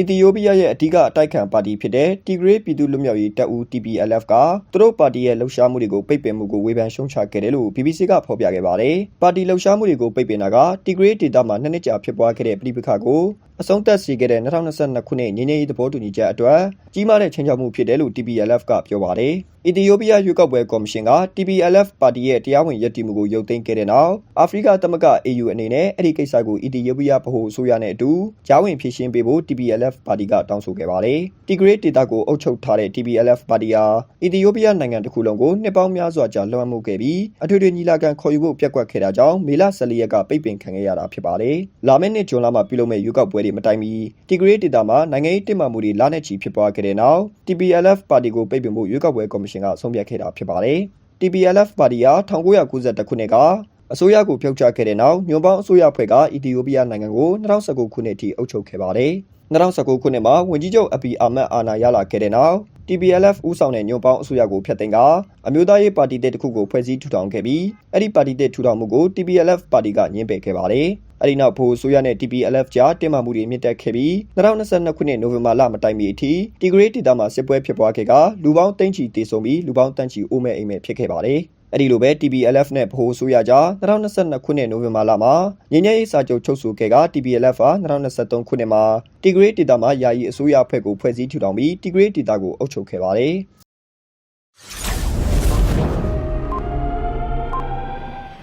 အီသီယိုးပီးယားရဲ့အဓိကအတိုက်ခံပါတီဖြစ်တဲ့တီဂရေးပြည်သူ့လွတ်မြောက်ရေးတပ်ဦး TPLF ကသူတို့ပါတီရဲ့လှုပ်ရှားမှုတွေကိုပိတ်ပင်မှုကိုဝေဖန်ရှုံချခဲ့တယ်လို့ BBC ကဖော်ပြခဲ့ပါတယ်။ပါတီလှုပ်ရှားမှုတွေကိုပိတ်ပင်တာကတီဂရေးဒေသမှာနှစ်နှစ်ကြာဖြစ်ပွားခဲ့တဲ့ပြည်ပခါကိုအဆုံးသတ်စေခဲ့တဲ့2022ခုနှစ်ငင်းငယ်ရေးသဘောတူညီချက်အတွက်ကြီးမားတဲ့ချိန်ချောက်မှုဖြစ်တယ်လို့ TPLF ကပြောပါတယ်။ အီသီယိုးပီးယားရွေးကောက်ပွဲကော်မရှင်က TPLF ပါတီရဲ့တရားဝင်ရည်တည်မှုကိုရုပ်သိမ်းခဲ့တဲ့နောက်အာဖရိကသမဂ္ဂ AU အနေနဲ့အဲ့ဒီကိစ္စကိုအီသီယိုးပီးယားဗဟိုအစိုးရနဲ့အတူကြားဝင်ဖြေရှင်းပေးဖို့ TPLF ပါတီကတောင်းဆိုခဲ့ပါတယ်။ Tigray ဒေသကိုအုပ်ချုပ်ထားတဲ့ TPLF ပါတီဟာအီသီယိုးပီးယားနိုင်ငံတစ်ခုလုံးကိုနှစ်ပေါင်းများစွာကြာလွှမ်းမိုးခဲ့ပြီးအထွေထွေညီလာခံခေါ်ယူဖို့ပြက်ကွက်ခဲ့တာကြောင့်မေလ14ရက်ကပိတ်ပင်ခံခဲ့ရတာဖြစ်ပါတယ်။လာမယ့်နှစ်ဇွန်လမှာပြုလုပ်မယ့်ရွေးကောက်ပွဲတွေမတိုင်မီ Tigray ဒေသမှာနိုင်ငံရေးတင်မာမှုတွေလာနဲ့ချီဖြစ်ပွားခဲ့တဲ့နောက် TPLF ပါတီကိုပိတ်ပင်ဖို့ရွေးကောက်ပွဲကော်မရှင်ကဆုံးဖြတ်ခဲ့တာဖြစ်ပါတယ်။ TPLF ပါတီဟာ1992ခုနှစ်ကအစိုးရကိုဖျောက်ချခဲ့တဲ့နောက်ညွန်ပေါင်းအစိုးရဖွဲ့ကအီသီယိုးပီးယားနိုင်ငံကို2019ခုနှစ်အထိအုပ်ချုပ်ခဲ့ပါတယ်။2019ခုနှစ်မှာဝန်ကြီးချုပ်အပီအာမတ်အာဏာရလာခဲ့တဲ့နောက် TPLF ဦးဆောင်တဲ့ညွန်ပေါင်းအစိုးရကိုဖျက်သိမ်းကအမျိုးသားရေးပါတီတစ်ခုကိုဖွဲ့စည်းထူထောင်ခဲ့ပြီးအဲ့ဒီပါတီတစ်ထူထောင်မှုကို TPLF ပါတီကညှင်းပယ်ခဲ့ပါတယ်။ အဲ့ဒီနောက်ဖိုးဆိုရနဲ့ TPLF ကြားတင်မာမှုတွေမြင့်တက်ခဲ့ပြီး2022ခုနှစ်နိုဝင်ဘာလမတိုင်မီအထိ Tigray ဒေသမှာစစ်ပွဲဖြစ်ပွားခဲ့ကလူပေါင်းတိန့်ချီတေဆုံးပြီးလူပေါင်းတန်းချီအိုးမဲ့အိမ်မဲ့ဖြစ်ခဲ့ပါတယ်။အဲ့ဒီလိုပဲ TPLF နဲ့ဗဟိုဆိုရကြား2022ခုနှစ်နိုဝင်ဘာလမှာငញ្ញရေးစာချုပ်ချုပ်ဆိုခဲ့က TPLF ဟာ2023ခုနှစ်မှာ Tigray ဒေသမှာယာယီအစိုးရအဖွဲ့ကိုဖွဲ့စည်းထူထောင်ပြီး Tigray ဒေသကိုအုပ်ချုပ်ခဲ့ပါတယ်။